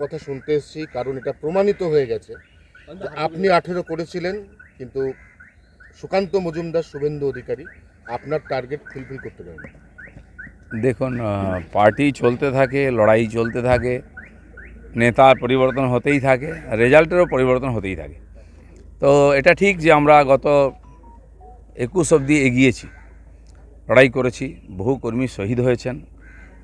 কথা শুনতে এসেছি, কারণ এটা প্রমাণিত হয়ে গেছে আপনি আঠেরো করেছিলেন, কিন্তু সুকান্ত মজুমদার শুভেন্দু অধিকারী আপনার টার্গেট ফুলফিল করতে পারেন। দেখুন পার্টি চলতে থাকে, লড়াই চলতে থাকে, নেতার পরিবর্তন হতেই থাকে, রেজাল্টেরও পরিবর্তন হতেই থাকে। তো এটা ঠিক যে আমরা গত একুশ অবধি এগিয়েছি, লড়াই করেছি, বহু কর্মী শহীদ হয়েছেন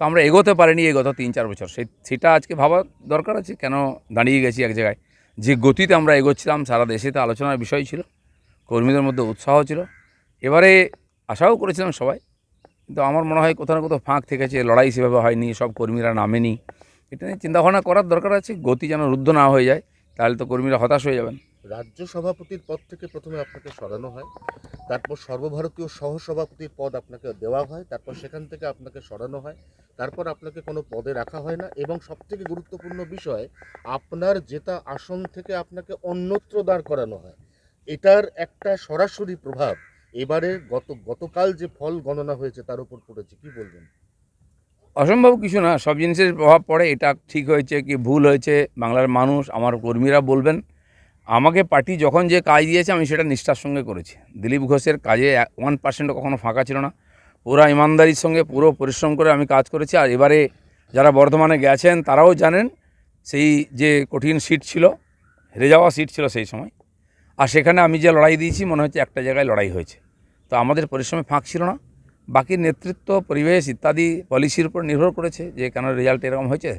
তো আমরা এগোতে পারিনি এই গত তিন চার বছর। সেই, সেটা আজকে ভাবা দরকার আছে। কেন দাঁড়িয়ে গেছি এক জায়গায়? যে গতিতে আমরা এগোচ্ছিলাম, সারা দেশে তো আলোচনার বিষয় ছিল, কর্মীদের মধ্যে উৎসাহ ছিল। এবারে আশাও করেছিলাম সবাই, কিন্তু আমার মনে হয় কোথাও না কোথাও ফাঁক থেকেছে, লড়াই সেভাবে হয়নি, সব কর্মীরা নামেনি। এটা নিয়ে চিন্তাভাবনা করার দরকার আছে, গতি যেন রুদ্ধ না হয়ে যায়, তাহলে তো কর্মীরা হতাশ হয়ে যাবেন। রাজ্য সভাপতির পদ থেকে প্রথমে আপনাকে সরানো হয়, তারপর সর্বভারতীয় সহসভাপতির পদ আপনাকে দেওয়া হয়, তারপর সেখান থেকে আপনাকে সরানো হয়, তারপর আপনাকে কোনো পদে রাখা হয় না এবং সবথেকে গুরুত্বপূর্ণ বিষয়, আপনার জেতা আসন থেকে আপনাকে অন্যত্র দাঁড় করানো হয়। এটার একটা সরাসরি প্রভাব এবারে গত, গতকাল যে ফল গণনা হয়েছে তার উপর পড়েছে, কি বলবেন? অসম্ভব কিছু না, সব জিনিসের প্রভাব পড়ে, এটা ঠিক হয়েছে কি ভুল হয়েছে, বাংলার মানুষ, আমার কর্মীরা বলবেন আমাকে পার্টি যখন যে কাজ দিয়েছে, আমি সেটা নিষ্ঠার সঙ্গে করেছি। দিলীপ ঘোষের কাজে ওয়ান পার্সেন্টও কখনো ফাঁকা ছিল না। পুরো ইমানদারির সঙ্গে পুরো পরিশ্রম করে আমি কাজ করেছি। আর এবারে যারা বর্ধমানে গেছেন, তারাও জানেন সেই যে কঠিন সিট ছিল, হেরে যাওয়া সিট ছিল সেই সময়। আর সেখানে আমি যে লড়াই দিয়েছি, মনে হচ্ছে একটা জায়গায় লড়াই হয়েছে। তো আমাদের পরিশ্রমে ফাঁক ছিল না। বাকি নেতৃত্ব, পরিবেশ ইত্যাদি পলিসির উপর নির্ভর করেছে যে কেন রেজাল্ট এরকম হয়েছে,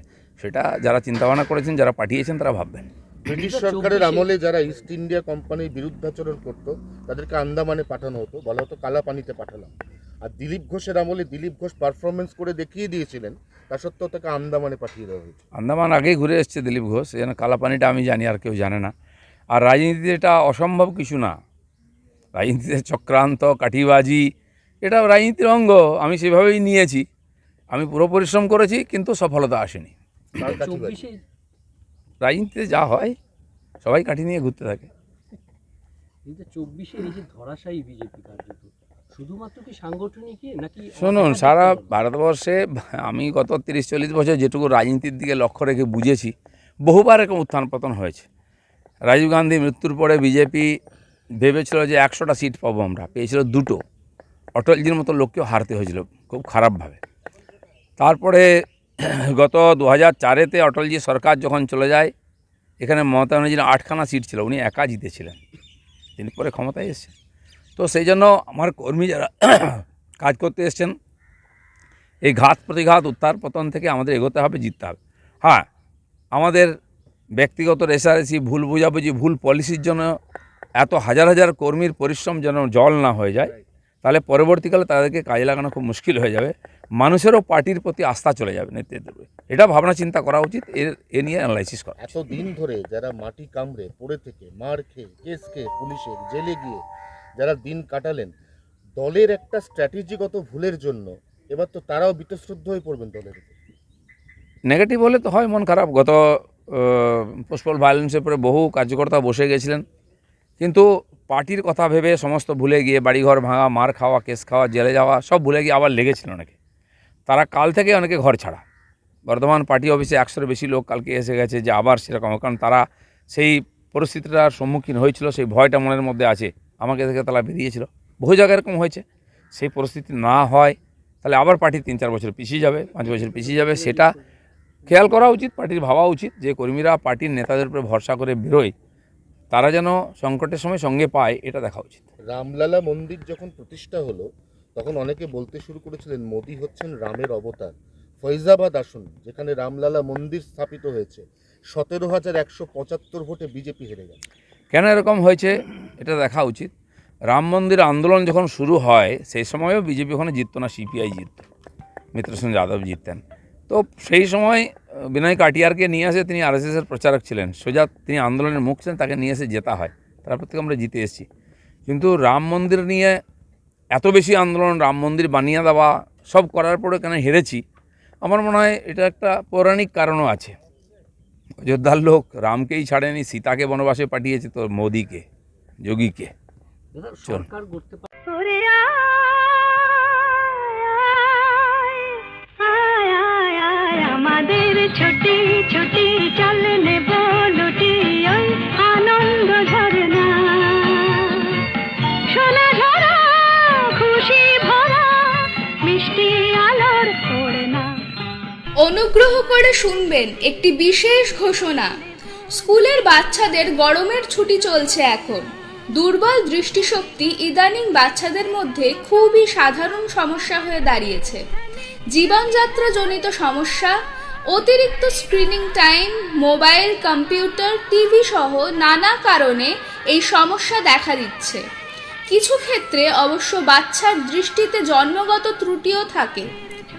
সেটা যারা চিন্তাভাবনা করেছেন, যারা পাঠিয়েছেন, তারা ভাববেন। ব্রিটিশ সরকারের আমলে যারা ইস্ট ইন্ডিয়া কোম্পানির বিরুদ্ধাচরণ করত তাদেরকে আন্দামানে পাঠানো হতো বলা হতো কালা পানিতে পাঠালাম। আর দিলীপ ঘোষের আমলে দিলীপ ঘোষ পারফরমেন্স করে দেখিয়ে দিয়েছিলেন তা সত্ত্বেও তাকে আন্দামানে পাঠিয়ে দেওয়া হয়েছে। আন্দামান আগেই ঘুরে এসছে দিলীপ ঘোষ যেন কালাপানিটা আমি জানি আর কেউ জানে না। আর রাজনীতিতে এটা অসম্ভব কিছু না। রাজনীতিতে চক্রান্ত কাঠিবাজি এটা রাজনীতির অঙ্গ আমি সেভাবেই নিয়েছি। আমি পুরো পরিশ্রম করেছি কিন্তু সফলতা আসেনি। চব্বিশে রাজনীতিতে যা হয় সবাই কাঠি নিয়ে ঘুরতে থাকে। এই যে চব্বিশে এই যে ধরাশায়ী বিজেপি কার্যত শুধুমাত্র কি সাংগঠনিক নাকি শুনুন সারা ভারতবর্ষে আমি গত তিরিশ চল্লিশ বছর যেটুকু রাজনীতির দিকে লক্ষ্য রেখে বুঝেছি বহুবার এরকম উত্থান পতন হয়েছে। রাজীব গান্ধী মৃত্যুর পরে বিজেপি ভেবেছিল যে একশোটা সিট পাবো আমরা পেয়েছিল দুটো। অটলজির মতো লোককেও হারতে হয়েছিল খুব খারাপভাবে। তারপরে গত দু হাজার চারেতে অটলজি সরকার যখন চলে যায়, এখানে মমতা ব্যানার্জির আটখানা সিট ছিল, উনি একা জিতেছিলেন। তিনি পরে ক্ষমতায় এসেছেন। তো সেই জন্য আমার কর্মী যারা কাজ করতে এসছেন, এই ঘাত প্রতিঘাত, উত্তার পতন থেকে আমাদের এগোতে হবে, জিততে হবে। হ্যাঁ আমাদের ব্যক্তিগত রেসারেসি ভুল বোঝাবুঝি, ভুল পলিসির জন্য এত হাজার হাজার কর্মীর পরিশ্রম যেন জল না হয়ে যায় তাহলে পরবর্তীকালে তাদেরকে কাজে লাগানো খুব মুশকিল হয়ে যাবে। মানুষেরও পার্টির প্রতি আস্থা চলে যাবে নেতৃত্বের এটা ভাবনা চিন্তা করা উচিত এর এ নিয়ে অ্যানালাইসিস করা। এত দিন ধরে যারা মাটি কামড়ে পড়ে থেকে মার খেয়ে কেস খেয়ে পুলিশের জেলে গিয়ে যারা দিন কাটালেন দলের একটা স্ট্র্যাটেজিগত ভুলের জন্য এবার তো তারাও বিতশ্রদ্ধ হয়ে পড়বেন দলের নেগেটিভ হলে তো হয় মন খারাপ। গত পোস্টপল ভায়োলেন্সের পরে বহু কার্যকর্তা বসে গেছিলেন। কিন্তু পার্টির কথা ভেবে সমস্ত ভুলে গিয়ে বাড়িঘর ভাঙা, মার খাওয়া, কেস খাওয়া, জেলে যাওয়া, সব ভুলে গিয়ে আবার লেগেছিল অনেকে। তারা কাল থেকে অনেকে ঘর ছাড়া। বর্ধমান পার্টি অফিসে একশোর বেশি লোক কালকে এসে গেছে যে আবার সেরকম কারণ তারা সেই পরিস্থিতিটার সম্মুখীন হয়েছিল, সেই ভয়টা মনের মধ্যে আছে। আমাকে দেখে তারা বেরিয়েছিল। বহু জায়গায় এরকম হয়েছে। সেই পরিস্থিতি না হয়, তাহলে আবার পার্টি তিন চার বছর পিছিয়ে যাবে, পাঁচ বছর পিছিয়ে যাবে, সেটা খেয়াল করা উচিত, পার্টির ভাবা উচিত যে কর্মীরা, পার্টির নেতাদের উপরে ভরসা করে বেরোয়। তারা যেন সংকটের সময় সঙ্গে পায় এটা দেখা উচিত। রামলালা মন্দির যখন প্রতিষ্ঠা হলো তখন অনেকে বলতে শুরু করেছিলেন মোদী হচ্ছেন রামের অবতার। ফৈজাবাদ আসুন যেখানে রামলালা মন্দির স্থাপিত হয়েছে। সতেরো হাজার একশো পঁচাত্তর ভোটে বিজেপি হেরে গেল। কেন এরকম হয়েছে এটা দেখা উচিত। রাম মন্দির আন্দোলন যখন শুরু হয় সেই সময়ও বিজেপি ওখানে জিততো না সিপিআই জিতত মিত্রসেন যাদব জিততেন। তো সেই সময় বিনয় কাটিয়ারকে নিয়ে আসে তিনি আরএসএসের প্রচারক ছিলেন। সোজা তিনি আন্দোলনের মুখ ছিলেন তাকে নিয়ে এসে জেতা হয়। তারপর থেকে আমরা জিতে এসেছি। কিন্তু রাম মন্দির নিয়ে এত বেশি আন্দোলন রাম মন্দির বানিয়ে দেওয়া সব করার পরে কেন হেরেছি? আমার মনে হয় এটা একটা পৌরাণিক কারণও আছে। অযোধ্যার লোক রামকেই ছাড়েনি সীতাকে বনবাসে পাঠিয়েছে তো মোদিকে যোগীকে। সরকার করতে আমাদের ছুটি ছুটি ওই আনন্দ ঝরনা। সোনা ঝরা, খুশি ভরা, মিষ্টি আলোর অনুগ্রহ করে শুনবেন একটি বিশেষ ঘোষণা। স্কুলের বাচ্চাদের গরমের ছুটি চলছে এখন। দুর্বল দৃষ্টিশক্তি ইদানিং বাচ্চাদের মধ্যে খুবই সাধারণ সমস্যা হয়ে দাঁড়িয়েছে। জীবনযাত্রাজনিত সমস্যা অতিরিক্ত screening time, mobile, computer, TV সহ নানা কারণে এই সমস্যা দেখা দিচ্ছে। কিছু ক্ষেত্রে অবশ্য বাচ্চার দৃষ্টিতে জন্মগত ত্রুটিও থাকে।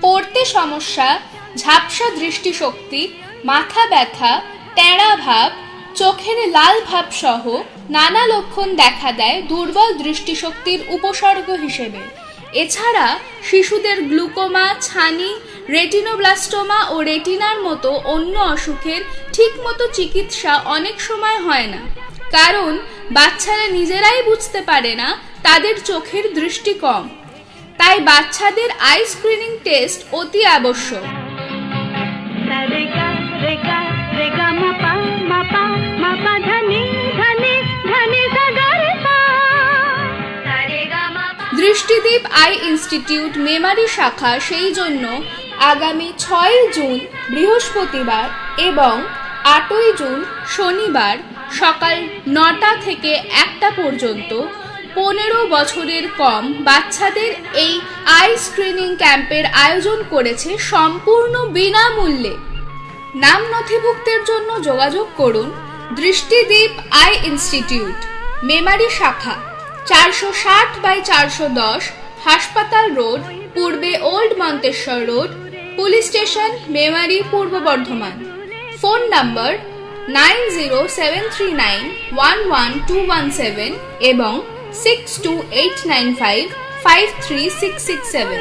পড়তে সমস্যা, ঝাপসা দৃষ্টিশক্তি, মাথা ব্যথা টেরা ভাব, চোখের লাল ভাব সহ নানা লক্ষণ দেখা দেয় দুর্বল দৃষ্টিশক্তির উপসর্গ হিসেবে। এছাড়া শিশুদের গ্লুকোমা, ছানি রেটিনোব্লাস্টোমা ও রেটিনার মতো অন্য অসুখের ঠিকমতো চিকিৎসা অনেক সময় হয় না। কারণ, বাচ্চারা নিজেরাই বুঝতে পারে না তাদের চোখের দৃষ্টি কম। তাই বাচ্চাদের আই স্ক্রিনিং টেস্ট অতি আবশ্যক। দৃষ্টিদীপ আই ইনস্টিটিউট মেমারি শাখা সেই জন্য আগামী ছয় জুন বৃহস্পতিবার এবং আটই জুন শনিবার সকাল নটা থেকে একটা পর্যন্ত পনেরো বছরের কম বাচ্চাদের এই আই স্ক্রিনিং ক্যাম্পের আয়োজন করেছে সম্পূর্ণ বিনামূল্যে। নাম নথিভুক্তের জন্য যোগাযোগ করুন দৃষ্টিদ্বীপ আই ইনস্টিটিউট, মেমারি শাখা, চারশো ষাট বাই চারশো দশ হাসপাতাল রোড, পূর্বে old Manteswar road police station, Memari, পূর্ব Bardhaman. Phone number nine zero seven three nine one one two one seven এবং six two eight nine five five three six six seven